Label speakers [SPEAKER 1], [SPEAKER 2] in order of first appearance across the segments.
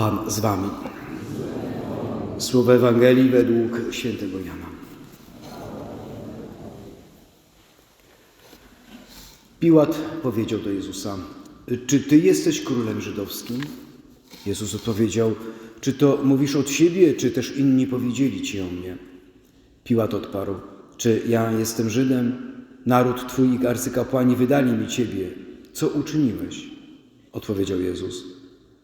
[SPEAKER 1] Pan z wami. Słowo Ewangelii według świętego Jana. Piłat powiedział do Jezusa: Czy ty jesteś królem żydowskim? Jezus odpowiedział: Czy to mówisz od siebie, czy też inni powiedzieli ci o mnie? Piłat odparł: Czy ja jestem Żydem? Naród twój i arcykapłani wydali mi ciebie. Co uczyniłeś? Odpowiedział Jezus: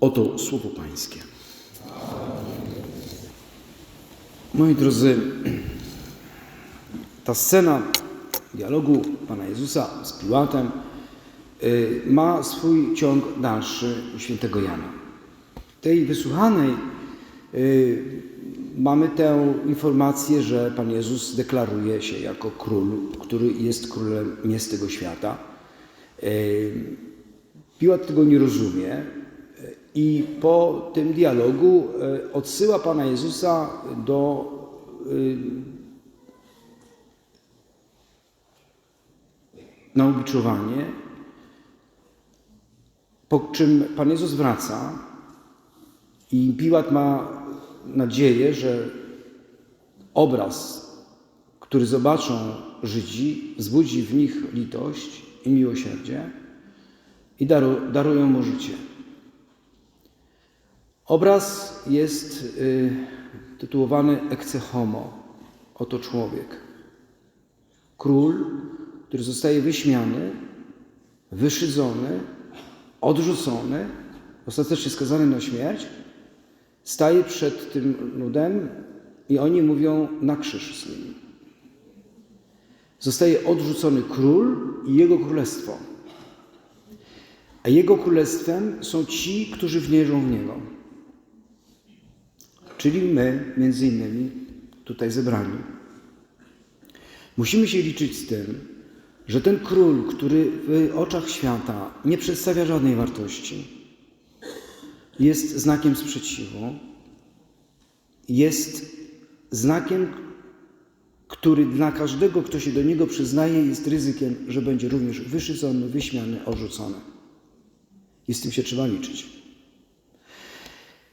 [SPEAKER 1] Oto słowo Pańskie. Moi drodzy, ta scena dialogu Pana Jezusa z Piłatem y, ma swój ciąg dalszy u świętego Jana. Tej wysłuchanej y, mamy tę informację, że Pan Jezus deklaruje się jako król, który jest królem nie z tego świata. Y, Piłat tego nie rozumie i po tym dialogu odsyła Pana Jezusa do na ubiczowanie, po czym Pan Jezus wraca i Piłat ma nadzieję, że obraz, który zobaczą Żydzi, wzbudzi w nich litość i miłosierdzie i daru, darują mu życie. Obraz jest y, tytułowany Ecce Homo, oto człowiek. Król, który zostaje wyśmiany, wyszydzony, odrzucony, ostatecznie skazany na śmierć, staje przed tym ludem i oni mówią na krzyż z nim. Zostaje odrzucony król i jego królestwo. A jego królestwem są ci, którzy wnierzą w niego. Czyli my, między innymi, tutaj zebrani. Musimy się liczyć z tym, że ten król, który w oczach świata nie przedstawia żadnej wartości, jest znakiem sprzeciwu, jest znakiem, który dla każdego, kto się do niego przyznaje, jest ryzykiem, że będzie również wyszydzony, wyśmiany, odrzucony. I z tym się trzeba liczyć.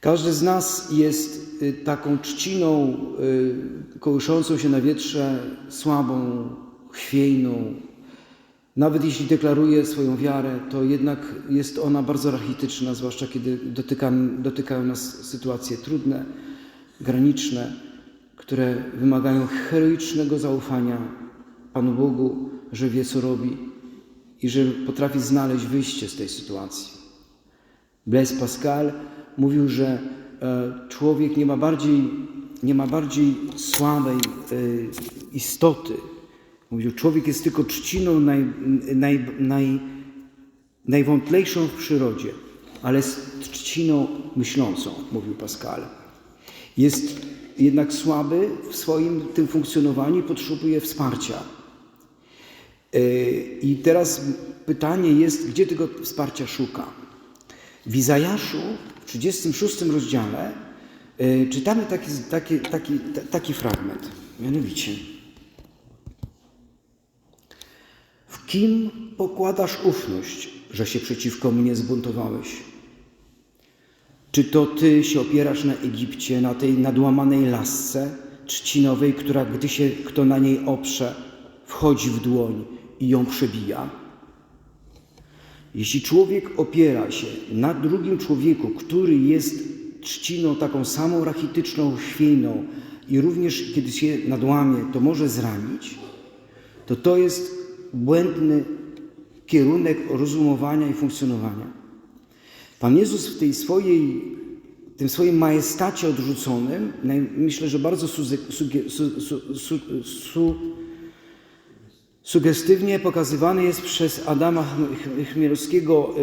[SPEAKER 1] Każdy z nas jest y, taką trzciną y, kołyszącą się na wietrze, słabą, chwiejną. Nawet jeśli deklaruje swoją wiarę, to jednak jest ona bardzo rachityczna, zwłaszcza kiedy dotyka, dotykają nas sytuacje trudne, graniczne, które wymagają heroicznego zaufania Panu Bogu, że wie, co robi i że potrafi znaleźć wyjście z tej sytuacji. Blaise Pascal mówił, że e, człowiek nie ma bardziej, nie ma bardziej słabej e, istoty. Mówił, człowiek jest tylko trzciną naj, naj, naj, najwątlejszą w przyrodzie, ale jest trzciną myślącą, mówił Pascal. Jest jednak słaby w swoim tym funkcjonowaniu i potrzebuje wsparcia. E, I teraz pytanie jest, gdzie tego wsparcia szuka? W Izajaszu 36 rozdziale y, czytamy taki, taki, taki, taki fragment, mianowicie W kim pokładasz ufność, że się przeciwko mnie zbuntowałeś? Czy to Ty się opierasz na Egipcie, na tej nadłamanej lasce trzcinowej, która gdy się kto na niej oprze, wchodzi w dłoń i ją przebija? Jeśli człowiek opiera się na drugim człowieku, który jest trzciną taką samą rachityczną, chwiejną i również kiedy się nadłamie, to może zranić, to to jest błędny kierunek rozumowania i funkcjonowania. Pan Jezus w tej swojej, tym swoim majestacie odrzuconym, myślę, że bardzo su, su, su, su Sugestywnie pokazywany jest przez Adama Chmielowskiego,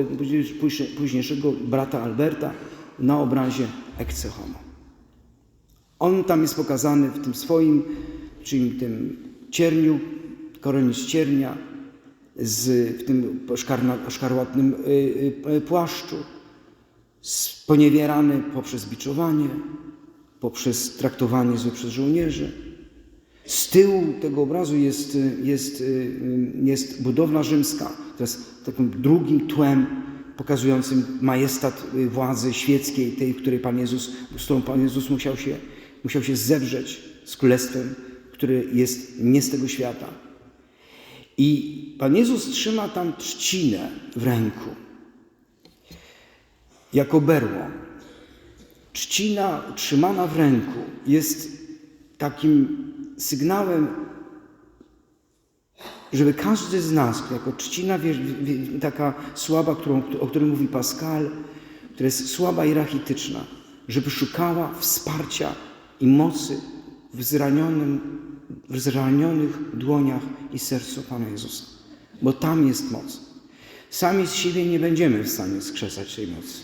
[SPEAKER 1] późniejszego brata Alberta, na obrazie ecce homo. On tam jest pokazany w tym swoim, czyli tym cierniu, koreniu z ciernia, z, w tym szkarłatnym y, y, płaszczu, sponiewierany poprzez biczowanie, poprzez traktowanie złe przez żołnierzy. Z tyłu tego obrazu jest, jest, jest budowla rzymska, to jest takim drugim tłem pokazującym majestat władzy świeckiej, tej, której Pan Jezus, z którą Pan Jezus musiał się, musiał się zewrzeć z królestwem, które jest nie z tego świata. I Pan Jezus trzyma tam trzcinę w ręku, jako berło. Trzcina trzymana w ręku jest takim sygnałem, żeby każdy z nas, jako trzcina taka słaba, którą, o której mówi Pascal, która jest słaba i rachityczna, żeby szukała wsparcia i mocy w zranionym, w zranionych dłoniach i sercu Pana Jezusa. Bo tam jest moc. Sami z siebie nie będziemy w stanie skrzesać tej mocy.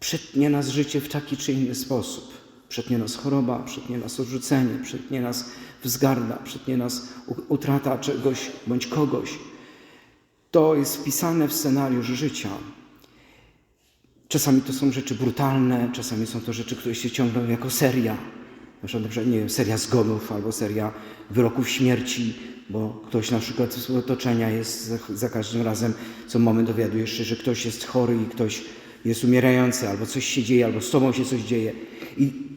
[SPEAKER 1] Przetnie nas życie w taki czy inny sposób. Przetnie nas choroba, przetnie nas odrzucenie, przetnie nas wzgarda, przetnie nas utrata czegoś bądź kogoś. To jest wpisane w scenariusz życia. Czasami to są rzeczy brutalne, czasami są to rzeczy, które się ciągną jako seria. Na przykład, nie wiem, seria zgonów albo seria wyroków śmierci, bo ktoś na przykład z otoczenia jest za, każdym razem, co moment dowiaduje się, że ktoś jest chory i ktoś jest umierający, albo coś się dzieje, albo z tobą się coś dzieje. I,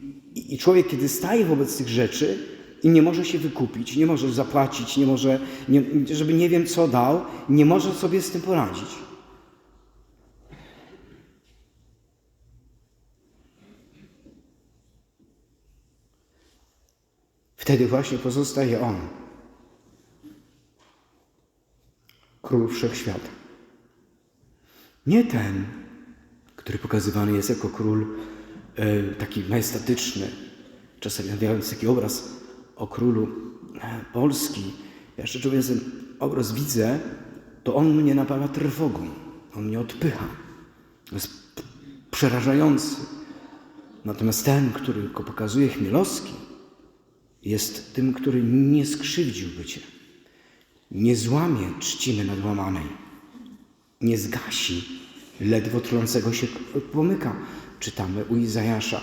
[SPEAKER 1] i człowiek, kiedy staje wobec tych rzeczy i nie może się wykupić, nie może zapłacić, nie może, nie, żeby nie wiem co dał, nie może sobie z tym poradzić. Wtedy właśnie pozostaje On, król wszechświata. Nie ten, który pokazywany jest jako król taki majestatyczny, czasami nawijając taki obraz o królu e, Polski. Ja szczerze mówiąc, ten obraz widzę, to on mnie napawa trwogą, on mnie odpycha. To jest przerażający. Natomiast ten, który go pokazuje Chmielowski, jest tym, który nie skrzywdziłby cię, nie złamie trzciny nadłamanej, nie zgasi ledwo trącego się pomyka. Czytamy u Izajasza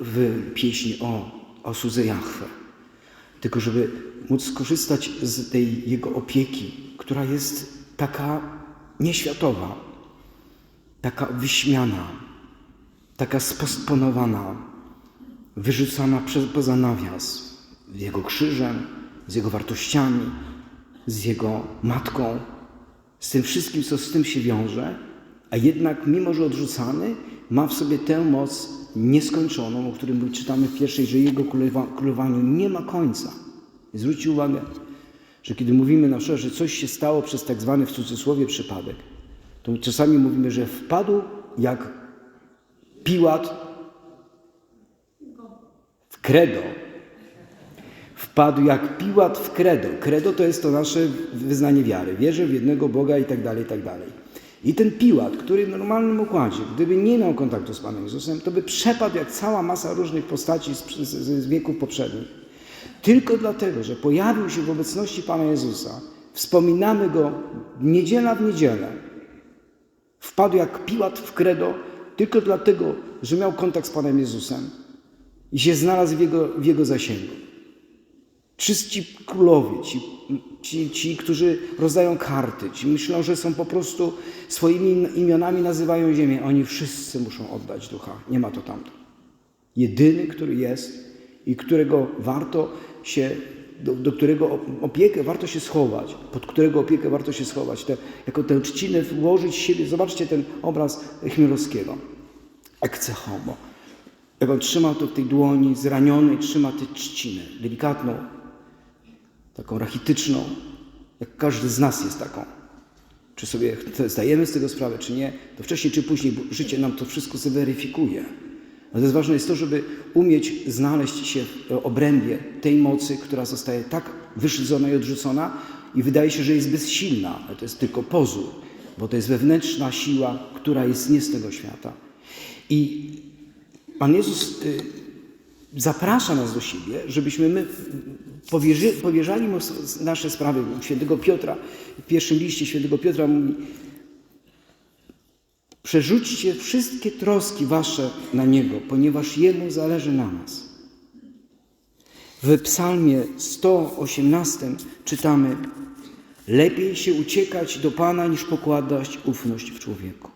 [SPEAKER 1] w pieśni o, o Suze Jachwę. Tylko żeby móc skorzystać z tej jego opieki, która jest taka nieświatowa, taka wyśmiana, taka spostponowana, wyrzucana poza nawias, z Jego krzyżem, z Jego wartościami, z Jego matką, z tym wszystkim, co z tym się wiąże, a jednak, mimo że odrzucany, ma w sobie tę moc nieskończoną, o którym czytamy w pierwszej, że Jego królowaniu nie ma końca. Zwróćcie uwagę, że kiedy mówimy na przykład, że coś się stało przez tak zwany w cudzysłowie przypadek, to czasami mówimy, że wpadł jak Piłat w kredo, wpadł jak Piłat w kredo. Kredo to jest to nasze wyznanie wiary. Wierzę w jednego Boga i tak dalej, i tak dalej. I ten Piłat, który w normalnym układzie, gdyby nie miał kontaktu z Panem Jezusem, to by przepadł jak cała masa różnych postaci z, z, z wieków poprzednich. Tylko dlatego, że pojawił się w obecności Pana Jezusa, wspominamy Go niedziela w niedzielę, wpadł jak Piłat w kredo, tylko dlatego, że miał kontakt z Panem Jezusem i się znalazł w Jego, w jego zasięgu. Wszyscy królowie, ci, ci, ci, którzy rozdają karty, ci myślą, że są po prostu swoimi imionami nazywają ziemię. Oni wszyscy muszą oddać ducha. Nie ma to tamto. Jedyny, który jest i którego warto się, do, do którego opiekę warto się schować, pod którego opiekę warto się schować, te, jako tę trzcinę włożyć siebie. Zobaczcie ten obraz Chmielowskiego. Ecce homo. Jak on trzyma to w tej dłoni, zranionej, trzyma tę trzcinę, delikatną, taką rachityczną, jak każdy z nas jest taką. Czy sobie zdajemy z tego sprawę, czy nie, to wcześniej czy później życie nam to wszystko zweryfikuje. Natomiast ważne jest to, żeby umieć znaleźć się w obrębie tej mocy, która zostaje tak wyszydzona i odrzucona i wydaje się, że jest bezsilna, ale to jest tylko pozór, bo to jest wewnętrzna siła, która jest nie z tego świata. I Pan Jezus y, zaprasza nas do siebie, żebyśmy my powierzy, powierzali mu nasze sprawy. Świętego Piotra, w pierwszym liście świętego Piotra mówi Przerzućcie wszystkie troski wasze na Niego, ponieważ Jemu zależy na nas. W psalmie 118 czytamy Lepiej się uciekać do Pana, niż pokładać ufność w człowieku.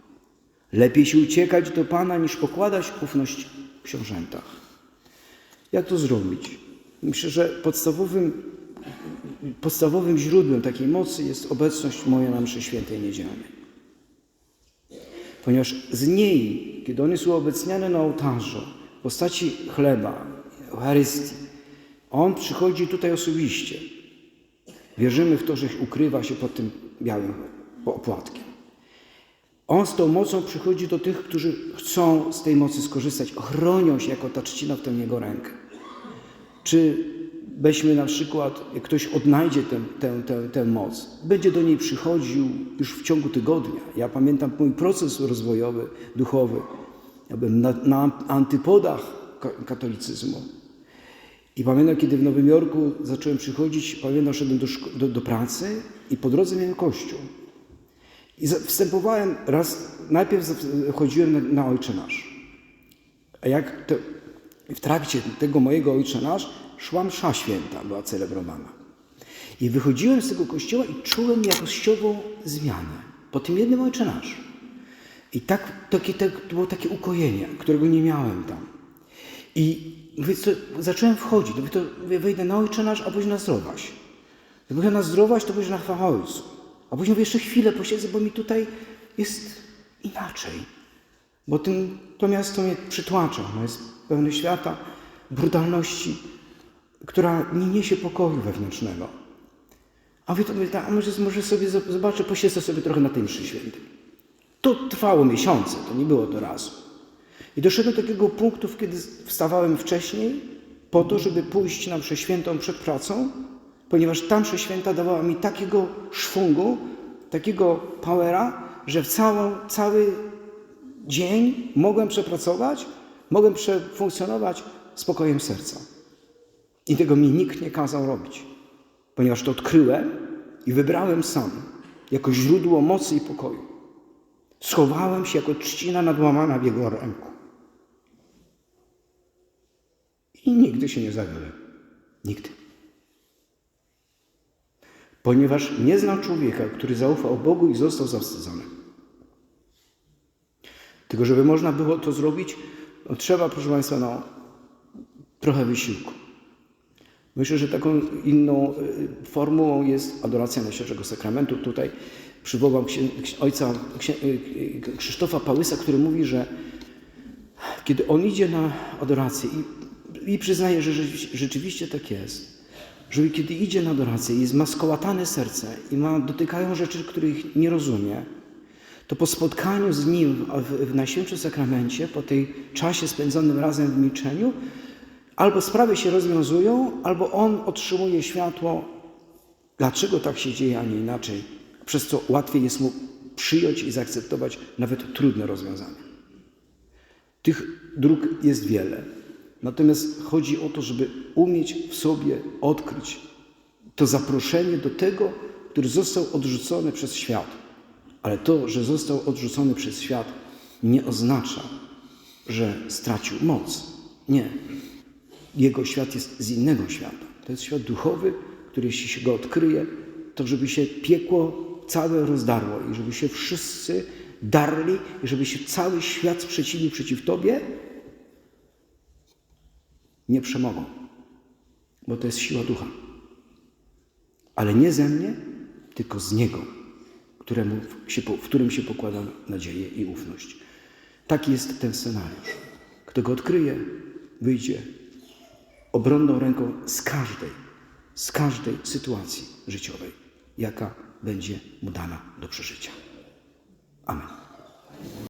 [SPEAKER 1] Lepiej się uciekać do Pana, niż pokładać ufność w książętach. Jak to zrobić? Myślę, że podstawowym, podstawowym źródłem takiej mocy jest obecność moja na mszy świętej niedzielnej. Ponieważ z niej, kiedy on jest uobecniany na ołtarzu w postaci chleba, Eucharystii, on przychodzi tutaj osobiście. Wierzymy w to, że ukrywa się pod tym białym opłatkiem. On z tą mocą przychodzi do tych, którzy chcą z tej mocy skorzystać, chronią się jako ta trzcina w tę Jego rękę. Czy weźmy na przykład, jak ktoś odnajdzie tę, tę, tę, tę moc, będzie do niej przychodził już w ciągu tygodnia. Ja pamiętam mój proces rozwojowy, duchowy. Ja byłem na, na antypodach ka- katolicyzmu. I pamiętam, kiedy w Nowym Jorku zacząłem przychodzić, pamiętam, szedłem do, do, do pracy i po drodze miałem kościół. I wstępowałem raz, najpierw chodziłem na, na Ojcze Nasz. A jak to, w trakcie tego mojego Ojcze Nasz szła msza święta, była celebrowana. I wychodziłem z tego kościoła i czułem jakościową zmianę po tym jednym Ojcze Nasz. I tak, takie, tak, to było takie ukojenie, którego nie miałem tam. I mówię, co, zacząłem wchodzić. Mówię, to wejdę na Ojcze Nasz, a później na zdrowaś. Mówię na zdrowaś, to później na chwała Ojcu. A później mówię, jeszcze chwilę posiedzę, bo mi tutaj jest inaczej. Bo ten, to miasto mnie przytłacza. No jest pełne świata, brutalności, która nie niesie pokoju wewnętrznego. A wy to mówię, a może, może sobie zob- zobaczę, posiedzę sobie trochę na tej mszy świętej. To trwało miesiące, to nie było to razu. I doszedłem do takiego punktu, kiedy wstawałem wcześniej, po to, żeby pójść na mszę świętą przed pracą, ponieważ ta msza święta dawała mi takiego szwungu, takiego powera, że całą, cały dzień mogłem przepracować, mogłem przefunkcjonować spokojem serca. I tego mi nikt nie kazał robić, ponieważ to odkryłem i wybrałem sam jako źródło mocy i pokoju. Schowałem się jako trzcina nadłamana w jego ręku. I nigdy się nie zawiodłem. Nigdy. Ponieważ nie znam człowieka, który zaufał Bogu i został zawstydzony. Tylko, żeby można było to zrobić, no, trzeba, proszę Państwa, no, trochę wysiłku. Myślę, że taką inną y, formułą jest adoracja Najświętszego Sakramentu. Tutaj przywołam ojca y, y, Krzysztofa Pałysa, który mówi, że kiedy on idzie na adorację i, i przyznaje, że rzeczywiście tak jest, że kiedy idzie na adorację i ma skołatane serce i ma, dotykają rzeczy, których nie rozumie, to po spotkaniu z Nim w, w Najświętszym Sakramencie, po tej czasie spędzonym razem w milczeniu, albo sprawy się rozwiązują, albo On otrzymuje światło, dlaczego tak się dzieje, a nie inaczej, przez co łatwiej jest Mu przyjąć i zaakceptować nawet trudne rozwiązania. Tych dróg jest wiele. Natomiast chodzi o to, żeby umieć w sobie odkryć to zaproszenie do tego, który został odrzucony przez świat. Ale to, że został odrzucony przez świat, nie oznacza, że stracił moc. Nie. Jego świat jest z innego świata. To jest świat duchowy, który jeśli się go odkryje, to żeby się piekło całe rozdarło i żeby się wszyscy darli i żeby się cały świat sprzeciwił przeciw Tobie, nie przemogą. Bo to jest siła ducha. Ale nie ze mnie, tylko z Niego, któremu się, w którym się pokłada nadzieję i ufność. Taki jest ten scenariusz. Kto go odkryje, wyjdzie obronną ręką z każdej, z każdej sytuacji życiowej, jaka będzie mu dana do przeżycia. Amen.